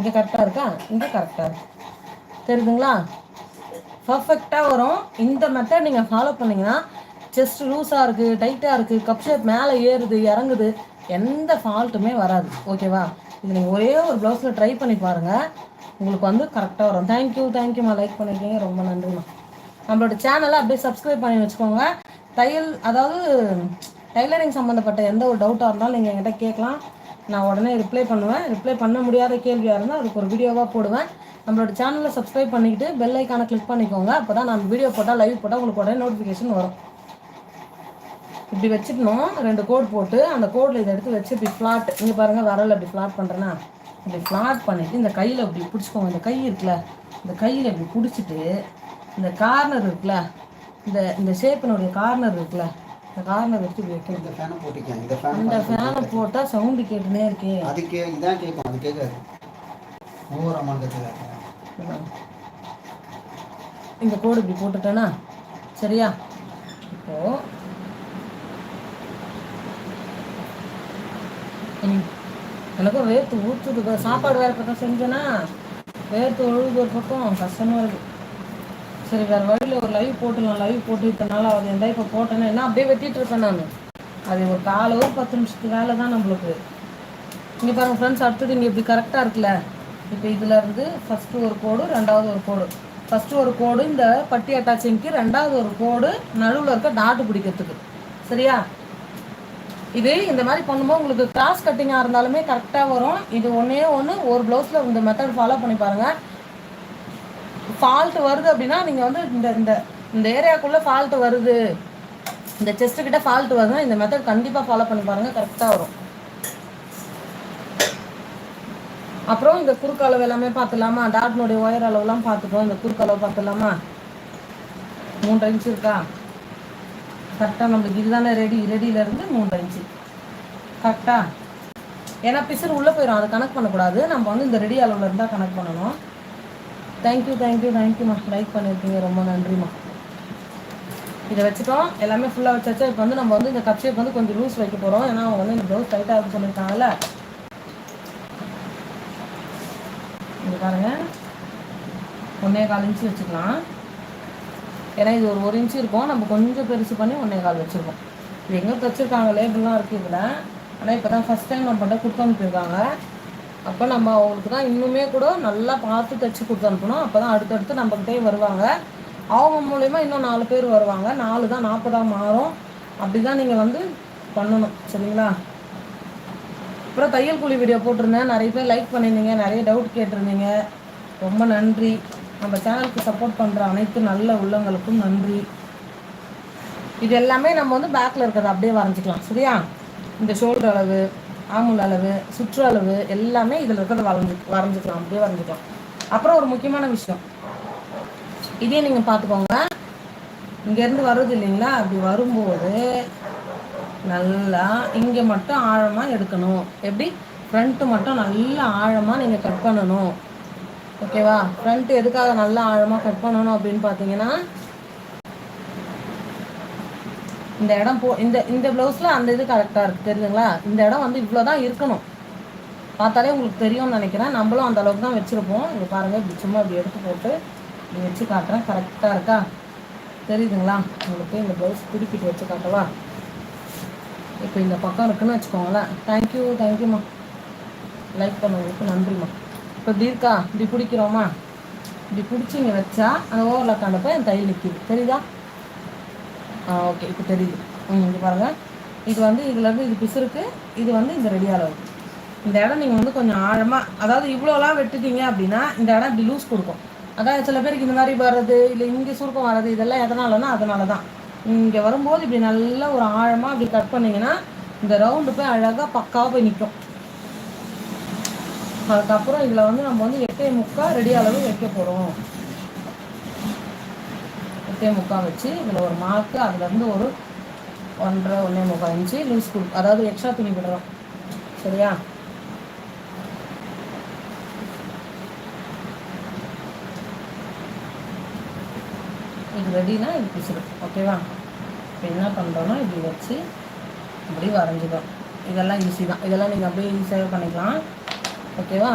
இங்கே கரெக்டாக இருக்கா? இங்கே கரெக்டாக இருக்கு. தெரியுதுங்களா? பர்ஃபெக்டாக வரும். இந்த மெத்தட் நீங்கள் ஃபாலோ பண்ணிங்கன்னா செஸ்ட் லூஸாக இருக்குது டைட்டாக இருக்குது கப் ஷேப் மேலே ஏறுது இறங்குது எந்த ஃபால்ட்டுமே வராது. ஓகேவா இது நீங்கள் ஒரே ஒரு ப்ளவுஸில் ட்ரை பண்ணி பாருங்கள் உங்களுக்கு வந்து கரெக்டாக வரும். தேங்க்யூ தேங்க்யூம்மா லைக் பண்ணியிருக்கீங்க ரொம்ப நன்றிம்மா. நம்மளோட சேனலை அப்படியே சப்ஸ்கிரைப் பண்ணி வச்சுக்கோங்க. தையல் அதாவது டைலரிங் சம்மந்தப்பட்ட எந்த ஒரு டவுட்டாக இருந்தாலும் நீங்கள் என்கிட்ட கேட்கலாம். நான் உடனே ரிப்ளை பண்ணுவேன். ரிப்ளை பண்ண முடியாத கேள்வியாக இருந்தால் அதுக்கு ஒரு வீடியோவாக போடுவேன். நம்மளோட சேனலை சப்ஸ்கிரைப் பண்ணிக்கிட்டு பெல் ஐக்கானை கிளிக் பண்ணிக்கோங்க. அப்போ தான் நான் வீடியோ போட்டால் லைவ் போட்டால் உங்களுக்கு உடனே நோட்டிஃபிகேஷன் வரும். இப்படி வச்சுக்கணும் ரெண்டு கோட் போட்டு அந்த கோடில் இதை எடுத்து வச்சு இப்படி ஃப்ளாட் இங்கே பாருங்கள் வரல இப்படி ஃப்ளாட் பண்ணுறேன்னா இப்படி ஃப்ளாட் பண்ணிவிட்டு இந்த கையில் இப்படி பிடிச்சிக்கோங்க. இந்த கை இருக்குல்ல இந்த கையில் இப்படி பிடிச்சிட்டு இந்த கார்னர் இருக்குல்ல இந்த இந்த ஷேப்பினுடைய கார்னர் இருக்குல்ல இந்த கார்னர் வச்சு வைக்கணும் இந்த ஃபேனை போட்டிருக்கேன். இந்த ஃபேன் அந்த ஃபேனை போட்டால் சவுண்டு கேட்டுனே இருக்கே. அது கே இதான் கேட்கும் அது கேட்காது. ஓவர் அமௌண்ட் கேட்காது இந்த கோடு இப்படி போட்டுட்டேனா? சரியா? இப்போ. எனக்கும் வேர்த்து ஊற்றுது சாப்பாடு வேறு பக்கம் செஞ்சேன்னா வேர்த்து ஒழுகுது ஒரு பக்கம். கஷ்டமாக இருக்குது சரி வேறு வழியில் ஒரு லைவ் போட்டுலாம் லைவ் போட்டு இத்தனை நாள் எந்த இப்போ போட்டேன்னா என்ன அப்படியே வெட்டிட்டு இருப்பேன் நான். அது ஒரு கால ஒரு பத்து நிமிஷத்துக்கு வேலை தான் நம்மளுக்கு. இங்கே பாருங்க ஃப்ரெண்ட்ஸ் அடுத்தது இங்கே இப்படி கரெக்டாக இருக்குல்ல. இப்போ இதில் இருந்து ஃபஸ்ட்டு ஒரு கோடு ரெண்டாவது ஒரு கோடு. ஃபஸ்ட்டு ஒரு கோடு இந்த பட்டி அட்டாச்சிங்க்கு ரெண்டாவது ஒரு கோடு நடுவில் இருக்க டாட்டு பிடிக்கிறதுக்கு. சரியா? இது இந்த மாதிரி பண்ணும்போது உங்களுக்கு கிராஸ் கட்டிங்காக இருந்தாலுமே கரெக்டாக வரும். இது ஒன்றே ஒன்று ஒரு ப்ளவுஸில் இந்த மெத்தட் ஃபாலோ பண்ணி பாருங்கள் ஃபால்ட் வருது அப்படின்னா நீங்கள் வந்து இந்த இந்த இந்த ஏரியாக்குள்ளே ஃபால்ட் வருது. இந்த செஸ்ட்டு கிட்ட ஃபால்ட் வருதுன்னா இந்த மெத்தட் கண்டிப்பாக ஃபாலோ பண்ணி பாருங்கள் கரெக்டாக வரும். அப்புறம் இந்த குறுக்கு அளவு எல்லாமே பார்த்துலாமா டாட்னுடைய ஒயர் அளவுலாம் பார்த்துட்டோம். இந்த குறுக்கு அளவு பார்த்துலாமா மூன்றரை இன்ச்சு இருக்கா? கரெக்டாக நம்மளுக்கு இதுதானே ரெடி ரெடியிலேருந்து மூன்றரை இன்ச்சு கரெக்டாக ஏன்னா பிசர் உள்ளே போயிடும் அதை கணக்கு பண்ணக்கூடாது. நம்ம வந்து இந்த ரெடி அளவில் இருந்தால் கணக்கு பண்ணணும். தேங்க்யூ தேங்க்யூ தேங்க்யூம்மா லைக் பண்ணியிருக்கீங்க. ரொம்ப நன்றிம்மா இதை வச்சுட்டோம். எல்லாமே ஃபுல்லாக வச்சாச்சு. இப்போ வந்து நம்ம வந்து இந்த கப் ஷேப் வந்து கொஞ்சம் லூஸ் வைக்க போகிறோம் ஏன்னா அவங்க வந்து இந்த ப்ளவுஸ் டைட்டாக இருக்கு சொல்லியிருக்காங்கல்ல. இங்க பாருங்க. ஒன்றே கால் இன்ச்சு வச்சுக்கலாம். ஏன்னா இது ஒரு ஒரு இன்ச்சு இருக்கும். நம்ம கொஞ்சம் பெருசு பண்ணி ஒன்றே கால் வச்சுருக்கோம். இது எங்கே வச்சுருக்காங்க? லேபிள்லாம் இருக்குது இதில். ஆனால் இப்போ தான் ஃபஸ்ட் டைம் நம்ம பண்ணிட்டு கொடுத்து அனுப்பியிருக்காங்க. அப்போ நம்ம அவங்களுக்கு தான் இன்னுமே கூட நல்லா பார்த்து தைச்சி கொடுத்து அனுப்பணும். அப்போ தான் அடுத்தடுத்து நம்மக்கிட்டே வருவாங்க. அவங்க மூலயமா இன்னும் நாலு பேர் வருவாங்க. நாலு தான் நாற்பதாக மாறும். அப்படி தான் நீங்கள் வந்து பண்ணணும். சரிங்களா? அப்புறம் தையல் கூலி வீடியோ போட்டிருந்தேன். நிறைய பேர் லைக் பண்ணியிருந்தீங்க. நிறைய டவுட் கேட்டிருந்தீங்க. ரொம்ப நன்றி. நம்ம சேனலுக்கு சப்போர்ட் பண்ணுற அனைத்து நல்ல உள்ளங்களுக்கும் நன்றி. இது எல்லாமே நம்ம வந்து பேக்கில் இருக்கிறத அப்படியே வரைஞ்சிக்கலாம். சரியா? இந்த ஷோல்டர் அளவு ஆங்குல அளவு சுற்று அளவு எல்லாமே இதில் இருக்கிறத வரைஞ்சி வரைஞ்சிக்கலாம் அப்படியே வரைஞ்சிக்கலாம். அப்புறம் ஒரு முக்கியமான விஷயம். இதையும் நீங்கள் பார்த்துக்கோங்க. இங்கேருந்து வருது இல்லைங்களா? அப்படி வரும்போது நல்லா இங்கே மட்டும் ஆழமாக எடுக்கணும். எப்படி? ஃப்ரண்ட்டு மட்டும் நல்லா ஆழமாக நீங்கள் கட் பண்ணணும். ஓகேவா ஃப்ரண்ட் எதுக்காக நல்லா ஆழமாக கட் பண்ணணும் அப்படின்னு பார்த்தீங்கன்னா இந்த இடம் போ இந்த இந்த ப்ளவுஸில் அந்த இது கரெக்டாக இருக்குது தெரியுதுங்களா? இந்த இடம் வந்து இவ்வளோ தான் இருக்கணும். பார்த்தாலே உங்களுக்கு தெரியும்னு நினைக்கிறேன். நம்மளும் அந்த அளவுக்கு தான் வச்சுருப்போம். இங்கே பாருங்கள் இப்படி சும்மா இப்படி எடுத்து போட்டு இப்படி வச்சு காட்டுறேன். கரெக்டாக இருக்கா? தெரியுதுங்களா? உங்களுக்கு இந்த ப்ளவுஸ் திருப்பிட்டு வச்சு காட்டவா? இப்போ இந்த பக்கம் இருக்குன்னு வச்சுக்கோங்களேன். தேங்க்யூ தேங்க்யூம்மா லைக் பண்ணவங்களுக்கு நன்றிம்மா இப்போ இப்படி இருக்கா? இப்படி பிடிக்கிறோமா? இப்படி பிடிச்சி இங்கே வச்சா அந்த ஓவரில் காண்டப்போ என் தையல் நிற்கிது தெரியுதா? ஓகே இப்போ தெரியுது. ம் இங்கே பாருங்கள் இது வந்து இதுலேருந்து இது பிசுருக்கு இது வந்து இந்த ரெடி அளவு இந்த இடம் நீங்கள் வந்து கொஞ்சம் ஆழமாக அதாவது இவ்வளோலாம் வெட்டுட்டீங்க அப்படின்னா இந்த இடம் இப்படி லூஸ் கொடுக்கும். அதாவது சில பேருக்கு இந்த மாதிரி வர்றது இல்லை இங்கே சுருக்கம் வர்றது இதெல்லாம் எதனாலனா அதனால தான் இங்கே வரும்போது இப்படி நல்லா ஒரு ஆழமாக இப்படி கட் பண்ணிங்கன்னா இந்த ரவுண்டு போய் அழகாக பக்காவாக போய் நிற்கும் அதுக்கப்புறம் இதில் வந்து நம்ம வந்து எட்டே முக்கால் ரெடி அளவு வைக்க போகிறோம் எட்டே முக்கால் வச்சு இதில் ஒரு மார்க்கு அதுலேருந்து ஒரு ஒன்றரை ஒன்றே முக்கால் இன்ச்சு லூஸ் கொடு அதாவது எக்ஸ்ட்ரா துணி விடுறோம் சரியா? இது ரெடினா இது பிசுறு ஓகேவா இப்போ என்ன பண்ணுறோன்னா இப்படி வச்சு இப்படி வரைஞ்சிடும் இதெல்லாம் ஈஸி தான். இதெல்லாம் நீங்கள் அப்படியே ஈஸியாக பண்ணிக்கலாம். ஓகேவா